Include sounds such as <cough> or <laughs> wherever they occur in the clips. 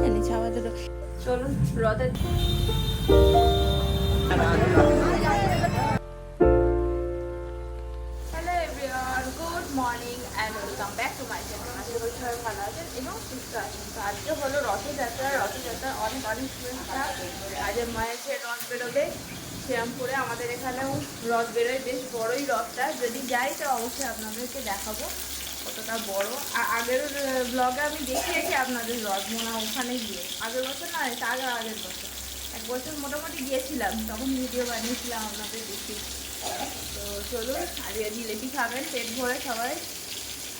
জানি ছাওয়া দুটো চলুন রথে hello everyone good morning and welcome back to my channel আজকে বলছি সবাই ভালো আছেন এবং সুস্থ আছেন তো আজকে হলো রথযাত্রা রথযাত্রা অনেক অনেক শুভেচ্ছা আজকে মায়ের সে রথ বেরোবে শ্রীরামপুরে আমাদের এখানেও রথ বেরোয় বেশ বড়ই রথটা যদি যাই তো অবশ্যই আপনাদেরকে দেখাবো কতটা বড়। আর আগের ব্লগে আমি দেখিয়েছি আপনাদের রথ মনে হয় ওখানে গিয়ে। আগের বছর না তার আগের বছর। এক বছর মোটামুটি গিয়েছিলাম, তখন ভিডিও বানিয়েছিলাম আপনাদের দেখি। তো চলুন আজকে জিলিপি খাবেন, পেট ভরে সবাই।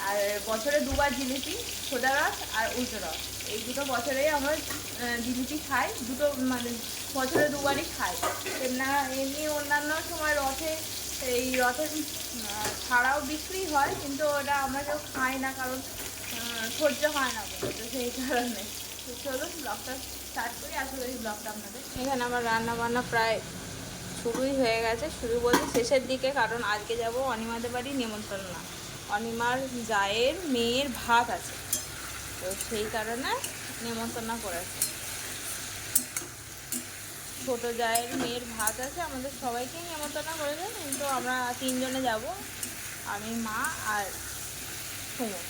আর বছরে দুবার জিলিপি খোদা রস আর উল্টো রস। এই দুটো বছরেই আমরা জিলিপি খাই। দুটো মানে বছরে দুবারই খাই। এমনি এমনি অন্যান্য সময় রথে এই রথে আহ, ছাড়াও বিক্রি হয় কিন্তু ওটা আমরা কেউ খাই না কারণ সহ্য হয় না তো সেই কারণে। চলুন ব্লগটা স্টার্ট করি আসলে এই ব্লগটা আপনাদের এখানে আমার রান্না বান্না প্রায় শুরুই হয়ে গেছে শুরু বলতে শেষের দিকে কারণ আজকে যাব অনিমাদের বাড়ি নিমন্ত্রণ না। অনিমার জায়ের মেয়ের ভাত আছে তো সেই কারণে নেমন্তন্ন করেছে। ছোট জায়ের মেয়ের ভাত আছে, আমাদের সবাইকে সবাইকেই করে করেছে কিন্তু আমরা তিনজনে যাব, আমি, মা আর সুমন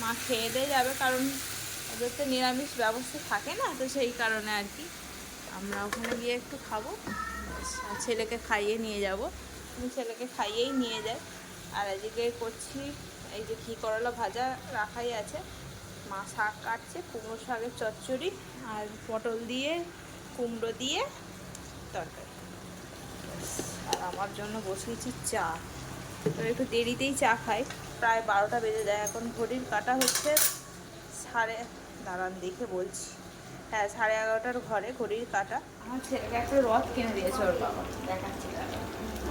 মা খেয়ে দিয়ে যাবে, কারণ ওদের তো নিরামিষ ব্যবস্থা থাকে না, তো সেই কারণে আর কি। আমরা ওখানে গিয়ে একটু খাব ছেলেকে খাইয়ে নিয়ে যাব। আমি ছেলেকে খাইয়েই নিয়ে যাই। আর এদিকে করছি, এই যে ঘি করলা ভাজা রাখাই আছে। মা শাক কাটছে, কুমড়ো শাকের চচ্চড়ি আর পটল দিয়ে কুমড়ো দিয়ে তরকারি। আর আমার জন্য বসিয়েছি চা। একটু দেরিতেই চা খাই। প্রায় বারোটা বেজে যায় এখন, ঘড়ির কাটা হচ্ছে সাড়ে, দাঁড়ান দেখে বলছি। হ্যাঁ সাড়ে এগারোটার ঘরে ঘড়ির কাটা। আমার ছেলেকে একটা রথ কিনে দিয়েছে ওর বাবা, দেখাচ্ছি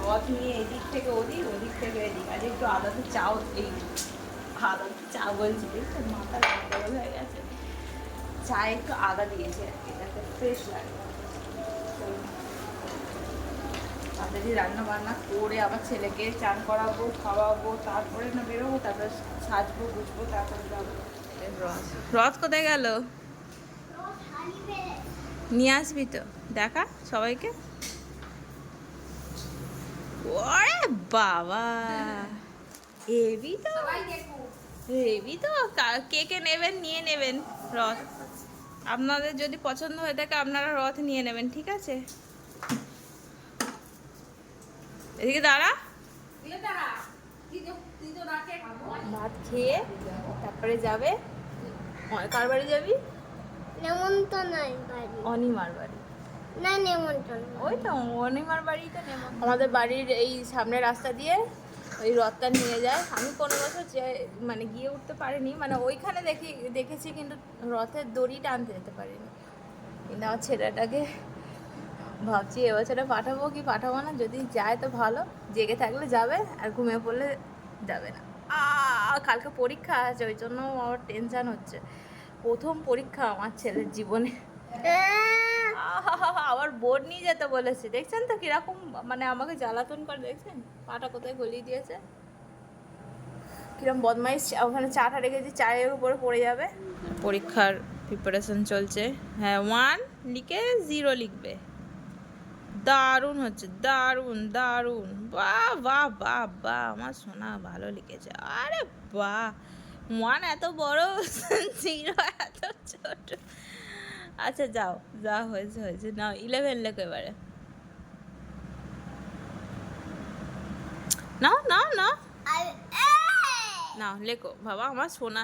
রথ নিয়ে এদিক থেকে ওদিক ওদিক থেকে এদিক। আজ একটু আলাদা চাও, এই আলাদা চা বলছি মাথা হয়ে গেছে। চা একটু আদা দিয়েছে আর কি। ফ্রেশ লাগে। তাড়াতাড়ি রান্না বান্না করে আবার ছেলেকে চান করাবো খাওয়াবো তারপরে না বেরোবো তারপরে সাজবো বুঝব তারপরে যাব। রথ কোথায় গেল? নিয়ে আসবি তো দেখা সবাইকে। ওরে বাবা এবি তো এবি তো কে কে নেবেন নিয়ে নেবেন রথ? আপনাদের যদি পছন্দ হয়ে থাকে আপনারা রথ নিয়ে নেবেন ঠিক আছে? এদিকে দাঁড়া। ভাত খেয়ে তারপরে যাবে। কার বাড়ি যাবি? নেমন্তন্ন বাড়ি অনিমার বাড়ি। না নেমন্তন্ন। ওই তো অনিমার বাড়ি তো নেব আমাদের বাড়ির এই সামনের রাস্তা দিয়ে ওই রথটা নিয়ে যায়। আমি কোনো বছর মানে গিয়ে উঠতে পারিনি। মানে ওইখানে দেখি, দেখেছি কিন্তু রথের দড়ি টানতে যেতে পারিনি। কিন্তু আমার ছেলেটাকে ভাবছি, এবছরে পাঠাবো কি পাঠাবো না? যদি যায় তো ভালো। জেগে থাকলে যাবে, আর ঘুমিয়ে পড়লে যাবে না। কালকে পরীক্ষা আছে, ওই জন্য আমার টেনশান হচ্ছে। প্রথম পরীক্ষা আমার ছেলের জীবনে। আবার বোর্ড নিয়ে যেতে বলেছে। দেখছেন তো কীরকম মানে আমাকে জ্বালাতন করে, দেখছেন? পাটা কোথায় গলিয়ে দিয়েছে? কীরকম বদমাইশ, ওখানে চাটা রেখেছি চায়ের উপরে পড়ে যাবে। পরীক্ষার প্রিপারেশন চলছে। হ্যাঁ ওয়ান লিখে জিরো লিখবে। দারুণ হচ্ছে, দারুণ দারুণ। বাহ বাহ বাহ বাহ, আমার সোনা ভালো লিখেছে। আরে বাহ ওয়ান এত বড় <laughs> জিরো এত ছোট। আচ্ছা যাও যা হয়েছে হয়েছে। নাও ইলেভেন লেখো এবারে। নাও নাও নাও। নাও লেখো। বাবা আমার সোনা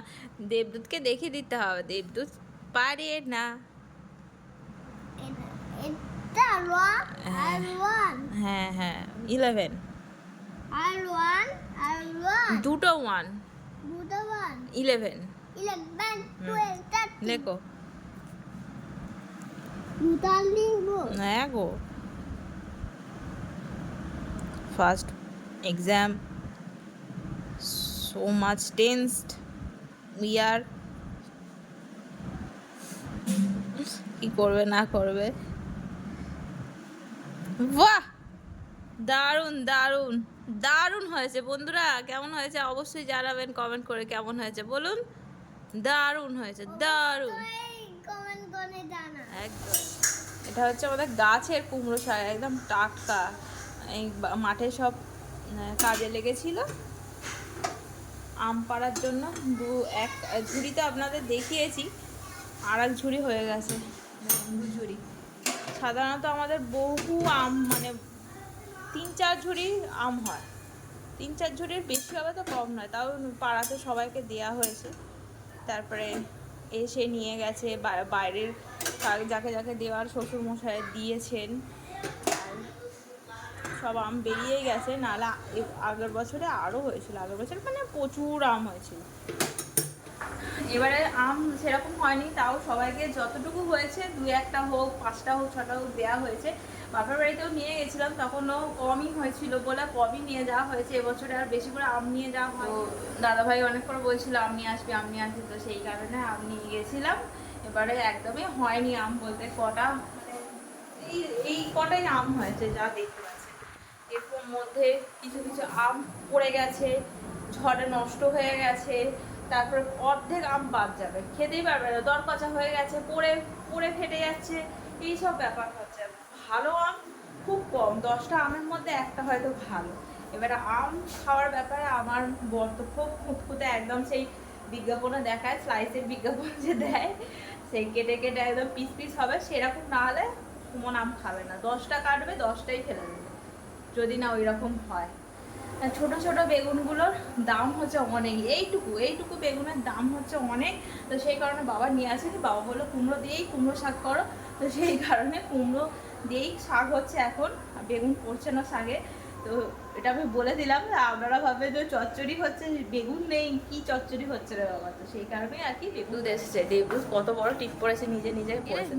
দেবদূতকে দেখিয়ে দিতে হবে। দেবদূত পারে না। ওয়ান হ্যাঁ। হ্যাঁ ইলেভেন দুটো ওয়ান দুটো ওয়ান ইলেভেন ইলেভেন লেখো। Go first exam so much tensed we are কি করবে, না করবে? বাহ! দারুণ দারুণ দারুণ হয়েছে বন্ধুরা। কেমন হয়েছে? অবশ্যই জানাবেন কমেন্ট করে কেমন হয়েছে? বলুন। দারুণ হয়েছে, দারুণ কমেন্ট করে জানা একদম এটা হচ্ছে আমাদের গাছের কুমড়ো শাক, একদম টাটকা। এই মাঠে সব কাজে লেগেছিল। আম পাড়ার জন্য দু, এক ঝুড়ি তো আপনাদের দেখিয়েছি আর এক ঝুড়ি হয়ে গেছে। দু ঝুড়ি। সাধারণত আমাদের বহু আম মানে তিন, চার ঝুড়ি আম হয়। তিন, চার ঝুড়ির বেশি হবে তো কম নয়, তাও পাড়াতে সবাইকে দেয়া হয়েছে। তারপরে এসে নিয়ে গেছে বাইরের যাকে যাকে দেওয়ার শ্বশুর মশাই দিয়েছেন সব আম বেরিয়েই গেছে নাহলে এ- আগের বছরে আরও হয়েছিল, আগের বছর মানে প্রচুর আম হয়েছিল। এবারে আম সেরকম হয়নি, তাও সবাইকে যতটুকু হয়েছে দু একটা হোক, পাঁচটা হোক, ছটা হোক দেওয়া হয়েছে। বাপের বাড়িতেও নিয়ে গেছিলাম, তখনও কমই হয়েছিল বলে কমই নিয়ে যাওয়া হয়েছে, এবছরে আর বেশি করে আম নিয়ে যাওয়া হয় দাদাভাই অনেক করে বলছিল, আম নিয়ে আসবি, আম নিয়ে আসবি, তো সেই কারণে আম নিয়ে গেছিলাম। এবারে একদমই হয়নি আম বলতে, কটা মানে এই এই কটাই আম হয়েছে যা দেখতে পাচ্ছেন এরপর মধ্যে কিছু কিছু আম পড়ে গেছে, ঝড়ে নষ্ট হয়ে গেছে, তারপরে অর্ধেক আম বাদ যাবে। খেতেই পারবে না দরকচা হয়ে গেছে, পড়ে পড়ে ফেটে যাচ্ছে, এইসব ব্যাপার হচ্ছে। ভালো আম খুব কম, দশটা আমের মধ্যে একটা হয়তো ভালো। এবারে আম খাওয়ার ব্যাপারে আমার বর তো খুব খুঁতখুঁতে একদম সেই বিজ্ঞাপনে দেখায় স্লাইসের বিজ্ঞাপন যে দেয়। সেই কেটে কেটে একদম পিস পিস হবে, সেরকম না হলে সুমন আম খাবে না। দশটা কাটবে, দশটাই ফেলে দেবে। যদি না ওই রকম হয় ছোট ছোট বেগুনগুলোর দাম হচ্ছে অনেক। এইটুকু এইটুকু বেগুনের দাম হচ্ছে অনেক। তো সেই কারণে বাবা নিয়ে আসেনি। বাবা বলল, কুমড়ো দিয়েই কুমড়ো শাক করো। তো সেই কারণে কুমড়ো দিয়েই শাক হচ্ছে এখন। বেগুন পড়ছে না শাকে। তো এটা আমি বলে দিলাম যে আপনারা ভাবে যে চচ্চড়ি হচ্ছে বেগুন নেই কি চচ্চড়ি হচ্ছে রে বাবা? তো সেই কারণেই আর কি দেবদুধ এসেছে দেবদুধ কত বড় টিপ পড়েছে নিজে নিজে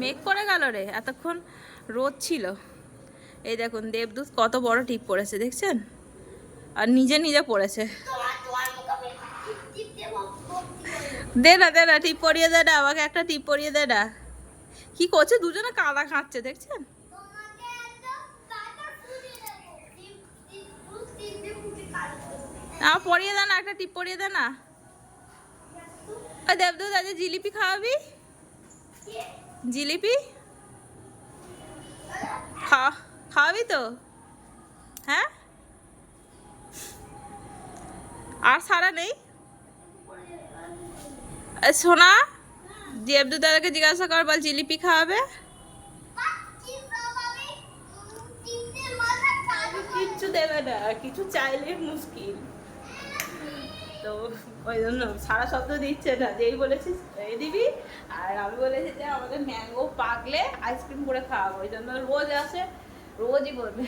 মেঘ করে গেল রে এতক্ষণ রোদ ছিল। এই দেখুন দেবদূত কত বড় টিপ পড়েছে দেখছেন? আর নিজে নিজে পড়েছে। দে না দে না টিপ পরিয়ে দে না আমাকে একটা টিপ পরিয়ে দে না। কি করছে? দুজনে কাদা খাচ্ছে দেখছেন তোমাকে একদম কাটা ফুটিয়ে দেবো টিপ টিপ ফুট টিপ দিয়ে ফুটে কাটবো না পরিয়ে দে না একটা টিপ পরিয়ে দে না। ওই দেবদূত আজ জিলিপি খাওয়াবি? জিলিপি? খাওয়া খাওয়াবি তো? হ্যাঁ? আর সারা নেই? এ, সোনা দেবদূত দাদাকে জিজ্ঞাসা কর বল জিলিপি খাওয়াবে? কিচ্ছু দেবে না কিছু চাইলে মুশকিল। তো ওই জন্য সারা শব্দ দিচ্ছে না যেই বলেছিস এই দিবি। আর আমি বলেছি যে আমাদের ম্যাঙ্গো পাকলে আইসক্রিম করে খাওয়াবো ওই জন্য রোজ আসে রোজই বলবে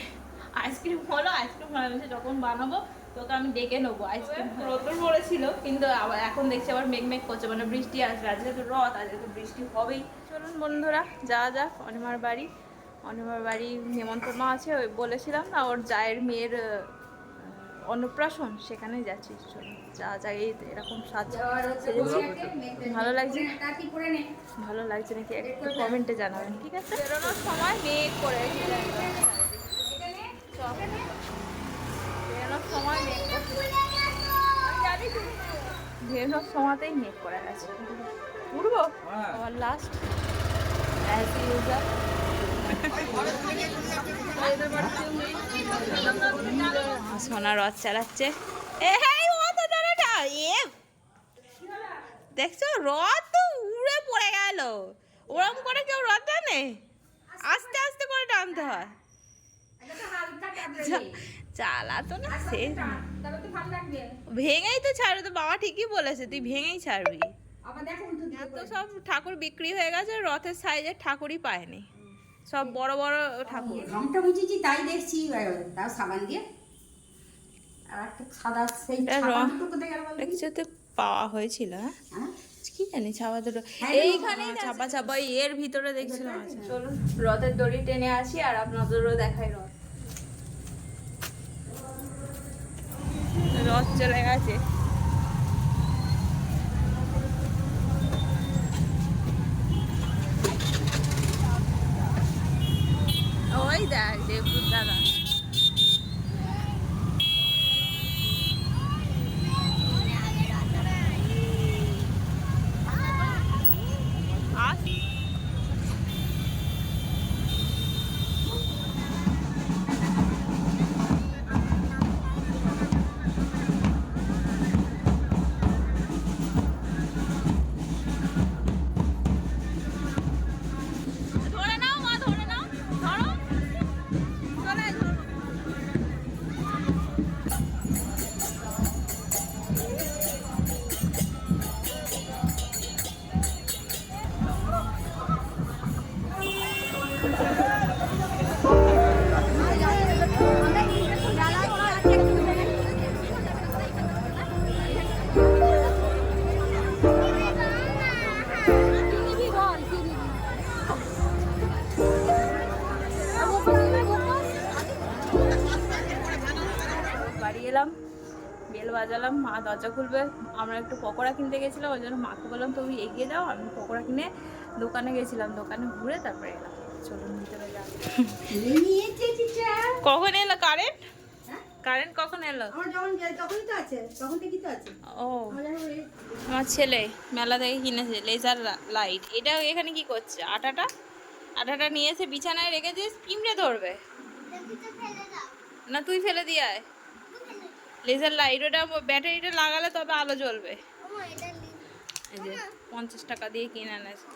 আইসক্রিম হলো আইসক্রিম আমি যখন বানাবো তোকে আমি ডেকে নেব আইসক্রিম। রোদর পড়েছিল কিন্তু আবার এখন দেখছি আবার মেঘ মেঘ করছে মানে বৃষ্টি আসবে আজকে তো রথ আজকে তো বৃষ্টি হবেই। চলুন বন্ধুরা যাওয়া যাক অনিমার বাড়ি। অনিমার বাড়ি নেমন্তন্ন আছে ওই বলেছিলাম না ওর জায়ের মেয়ের অন্নপ্রাশন সেখানে যাচ্ছি চলুন যা এই এরকম সাজ। ভালো লাগছে ভালো লাগছে নাকি একটু কমেন্টে জানাবেন ঠিক আছে বেরোনোর সময় মেঘ করে বেরোনোর সময় মেঘ করে- বেরোনোর সময়তেই মেঘ করে গেছে উঠবো আবার লাস্ট অ্যাজ ইউজার সোনা রথ চালাচ্ছে। তো দেখছ রথ তো উড়ে পড়ে গেল। ওরম করে কেউ রথ টানে? আস্তে আস্তে করে টানতে হয়। চালাতো না সে ভেঙেই তো ছাড়বে তো বাবা ঠিকই বলেছে তুই ভেঙেই ছাড়বি। এত সব ঠাকুর বিক্রি হয়ে গেছে রথের সাইজের ঠাকুরই পায়নি। সব বড় বড় ঠাকুর। রংটা বুঝেছি তাই দেখছি তাও সাবান দিয়ে পাওয়া হয়েছিল। হ্যাঁ? হ্যাঁ? কি জানি ছাপা দুটো। এইখানে ছাপা ছাপা এর ভিতরে দেখছিলাম চলুন। রথের দড়ি টেনে আসি আর আপনাদেরও দেখাই রথ। রথ চলে গেছে। বাজালাম মা দরজা খুলবে। আমরা একটু পকোড়া কিনতে গেছিলাম ওই জন্য মাকে বললাম তুমি এগিয়ে দাও আমি পকোড়া কিনে দোকানে গেছিলাম দোকানে ঘুরে তারপরে এলাম। চলুন ভিতরে কখন এলো কারেন্ট হ্যাঁ? কারেন্ট কখন এলো? আমার যখন যাই তখনই তো আছে তখন থেকেই তো আছে। ও। আমার ছেলে মেলা থেকে কিনেছে লেজার লাইট এটা এখানে কি করছে? আটাটা? আটাটা নিয়ে এসে বিছানায় রেখেছে পিমড়ে ধরবে। দেখি তো ফেলে দাও। না তুই ফেলে দিয়ে আয়। লেজার লাইট ওটা ব্যাটারিটা লাগালে তবে আলো জ্বলবে। ওমা, এটা এই যে পঞ্চাশ টাকা দিয়ে কিনে রাত-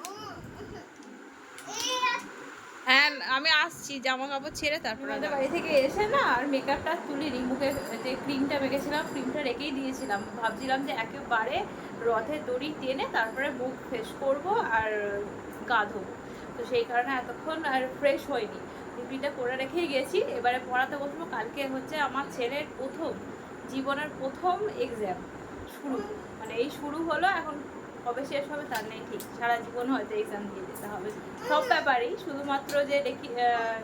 হ্যাঁ আমি আসছি জামা কাপড় ছেড়ে তারপরে আমাদের বাড়ি থেকে এসে না আর মেকআপটা তুলিনি মুখে যে ক্রিমটা মেখেছিলাম ক্রিমটা রেখেই দিয়েছিলাম। ভাবছিলাম যে একেবারে রথের দড়ি টেনে তারপরে মুখ ফ্রেশ করব আর গা ধোবো তো সেই কারণে এতক্ষণ আর ফ্রেশ হয়নি। রুটিটা করে রেখেই গেছি এবারে পড়াতে বসবো। কালকে হচ্ছে আমার ছেলের প্রথম জীবনের প্রথম এক্সাম শুরু। মানে এই শুরু হলো, এখন কবে শেষ হবে তার নেই ঠিক। সারা জীবন হয়তো এক্সাম দিয়ে যেতে হবে। সব ব্যাপারেই, শুধুমাত্র যে দেখি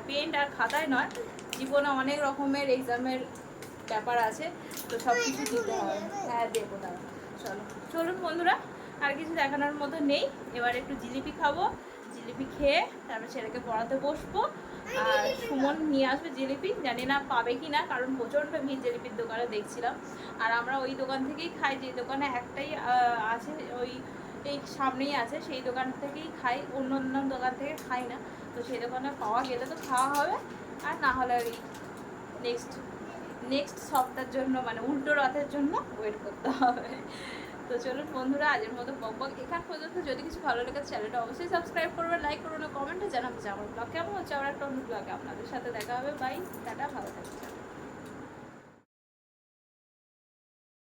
পেন্ট আর খাতায় নয়, জীবনে অনেক রকমের এক্সামের ব্যাপার আছে, তো সব কিছু দিতে হবে। হ্যাঁ দেবো দাঁড়া চলো। চলুন বন্ধুরা, আর কিছু দেখানোর মতো নেই। এবার একটু জিলিপি খাব, জিলিপি খেয়ে তারপর ছেলেকে পড়াতে বসবো। সুমন নিয়ে আসবে জিলিপি, জানি না পাবে কি না কারণ প্রচণ্ড ভিড় জিলিপির দোকানে দেখছিলাম। আর আমরা ওই দোকান থেকেই খাই, যে দোকানে একটাই আছে, ওই এই সামনেই আছে, সেই দোকান থেকেই খাই, অন্য অন্য দোকান থেকে খাই না। তো সেই দোকানে পাওয়া গেলে তো খাওয়া হবে, আর না হলে ওই নেক্সট নেক্সট সপ্তাহের জন্য মানে উল্টো রথের জন্য ওয়েট করতে হবে। তো চলুন বন্ধুরা, আজের মতো বক বক এখান পর্যন্ত। যদি কিছু ভালো লাগে চ্যানেলটা অবশ্যই সাবস্ক্রাইব করবে লাইক করবে কমেন্টে জানাব যে আমার ব্লগ কেমন হচ্ছে আমার একটা অন্য ব্লগে আপনাদের সাথে দেখা হবে। বাই টাটা, ভালো থাকবেন।